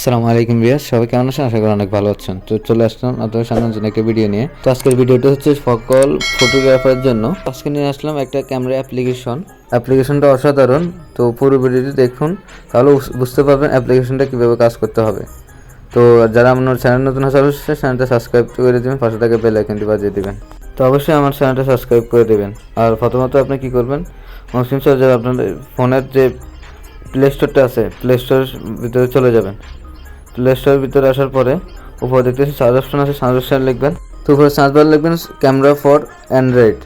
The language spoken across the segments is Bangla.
আসসালামু আলাইকুম রিয়াজ সবাই কেমন আছেন? আশা করি অনেক ভালো আছেন। তো চলে আসলাম আপনাদের সামনে জন্য একটা ভিডিও নিয়ে। তো আজকের ভিডিওটা হচ্ছে সকল ফটোগ্রাফারের জন্য। আজকে নিয়ে আসলাম একটা ক্যামেরা অ্যাপ্লিকেশন অ্যাপ্লিকেশনটা অসাধারণ। তো পুরো ভিডিওটি দেখুন, তাহলে বুঝতে পারবেন অ্যাপ্লিকেশনটা কীভাবে কাজ করতে হবে। তো যারা আমার চ্যানেল নতুন আসা অবশ্যই চ্যানেলটা সাবস্ক্রাইব করে দেবেন, পাশে থেকে বেল আইকনটি বাজিয়ে দেবেন। তো অবশ্যই আমার চ্যানেলটা সাবস্ক্রাইব করে দেবেন। আর প্রথমত আপনি কি করবেন, মুসলিম সরকার আপনাদের ফোনের যে প্লে স্টোরটা আছে প্লে স্টোরের ভিতরে চলে যাবেন। প্লে স্টোরের ভিতরে আসার পরে উপরে দেখতেছি সার্চ অপশন আছে সার্চ অপশন লিখবেন। তো উপরে সার্চ বার লিখবেন ক্যামেরা ফর অ্যান্ড্রয়েড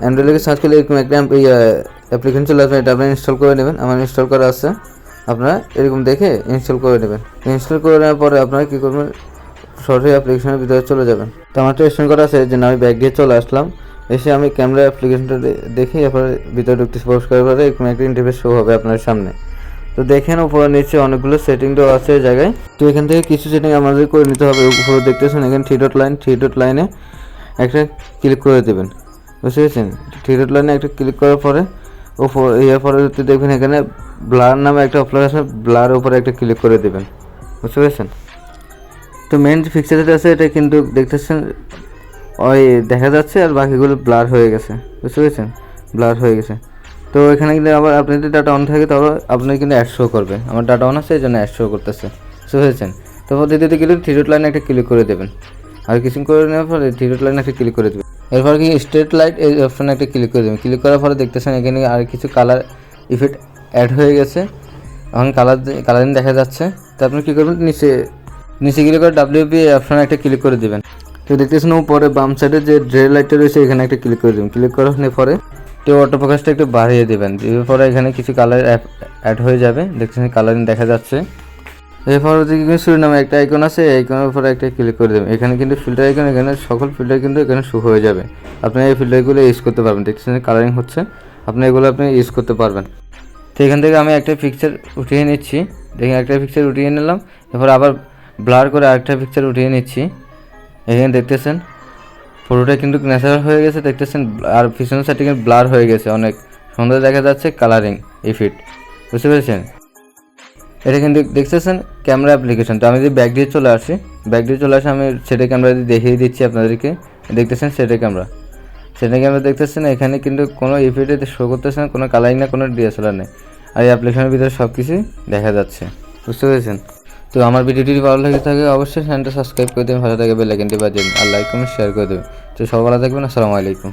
অ্যান্ড্রয়েড লিখে সার্চ করলে এরকম একটা অ্যাপ্লিকেশন চলে আসবে, এটা আপনি ইনস্টল করে নেবেন। আমার ইনস্টল করা আছে। আপনারা এরকম দেখে ইনস্টল করে নেবেন। ইনস্টল করে নেওয়ার পরে আপনারা কী করবেন? সরাসরি অ্যাপ্লিকেশনের ভিতরে চলে যাবেন। তো আমার তো ইনস্টল করা আছে যে না, আমি ব্যাগ দিয়ে চলে আসলাম। এসে আমি ক্যামেরা অ্যাপ্লিকেশনটা দেখি এরপরে ভিতরে ঢুকতে প্রবেশ করার পরে এরকম একটা ইন্টারফেস শো হবে আপনার সামনে। তো দেখেন উপরে নিচে অনেকগুলো সেটিং দেওয়া আছে এই জায়গায়। তো এখান থেকে কিছু সেটিং আমাদের করে নিতে হবে। উপরে দেখতেছেন এখানে three dot line three dot লাইনে একটা ক্লিক করে দেবেন। বুঝতে পেরেছেন? থ্রি ডট লাইনে একটা ক্লিক করার পরে উপর, এর পরে যদি দেখবেন এখানে ব্লার নামে একটা অপশন আছে ব্লার উপরে একটা ক্লিক করে দেবেন। বুঝতে পেরেছেন? তো মেন ফিক্সার যেটা আছে, এটা কিন্তু দেখতেছেন, ওই দেখা যাচ্ছে আর বাকিগুলো ব্লার হয়ে গেছে। বুঝতে পেরেছেন? ব্লার হয়ে গেছে। তো এখানে কিন্তু আবার আপনি যদি ডাটা অন থাকে তাহলে আপনি কিন্তু অ্যাড শো করবে। আমার ডাটা অন আছে এই জন্য অ্যাড শো করতেছে বুঝতে পেরেছেন তো পদ্ধতিতে গেলে থ্রি ডট লাইনে একটা ক্লিক করে দেবেন। আর কিছু করে নেওয়ার পরে থ্রি ডট লাইনে একটা ক্লিক করে দেবেন। এরপর কি স্ট্রেট লাইট এই অপশনে একটা ক্লিক করে দেবেন। ক্লিক করার পরে দেখতেছেন এখানে আর কিছু কালার ইফেক্ট অ্যাড হয়ে গেছে। এখন কালার কালারিং দেখা যাচ্ছে। তো আপনি কী করবেন? নিচে নিচে ক্লিক করে ডাব্লিউপি অপশনে একটা ক্লিক করে দেবেন। তো দেখতেছেন উপরে বাম সাইডে যে ড্রে লাইটটা রয়েছে, এখানে একটা ক্লিক করে দেবেন। ক্লিক করার পরে তো অটো ফোকাসটা একটু বাড়িয়ে দেবেন। এরপরে এখানে কিছু কালার অ্যাড হয়ে যাবে। দেখতেছেন কালারিং দেখা যাচ্ছে। এরপর ওদিকে শুরু নামে একটা আইকন আছে, এই আইকনের উপরে একটা ক্লিক করে দেবেন। এখানে কিন্তু ফিল্টার আইকন এখানে সকল ফিল্টার কিন্তু এখানে শো হয়ে যাবে। আপনি এই ফিল্টারগুলো ইউজ করতে পারবেন। দেখতেছেন কালারিং হচ্ছে। আপনি এগুলো আপনি ইউজ করতে পারবেন। তো এখান থেকে আমি একটা পিকচার উঠিয়ে নিচ্ছি। দেখেন একটা পিকচার উঠিয়ে নিলাম। এরপর আবার ব্লার করে আরেকটা পিকচার উঠিয়ে নিচ্ছি। এখানে দেখতেছেন ফটোটা কিন্তু ন্যাচারাল হয়ে গেছে, দেখতেছেন, আর পিছনের সাইডে কিন্তু ব্লার হয়ে গেছে অনেক। সুন্দর দেখা যাচ্ছে কালারিং ইফিট বুঝতে পেরেছেন? এটা কিন্তু দেখতেছেন ক্যামেরা অ্যাপ্লিকেশন তো আমি যদি ব্যাক দিয়ে চলে আসি ব্যাক দিয়ে চলে আসি আমি সেটা ক্যামেরা দিয়ে দেখিয়ে দিচ্ছি আপনাদেরকে। দেখতেছেন সেটা ক্যামেরা সেটা ক্যামেরা দেখতেছেন, এখানে কিন্তু কোনো ইফেক্টে শো করতেছে না, কোনো কালারিং না, কোনো ডিএসএলআর নেই। আর এই অ্যাপ্লিকেশনের ভিতরে সব কিছুই দেখা যাচ্ছে। বুঝতে পেরেছেন? তো আমার ভিডিওটি ভালো লাগে থাকে অবশ্যই চ্যানেলটা সাবস্ক্রাইব করে দেবেন ভালো থাকে বেল আইকনটি বাজিয়ে দিন, আর লাইক কমেন্ট শেয়ার করে দেবেন তো সব ভালো থাকবেন, আসসালামু আলাইকুম।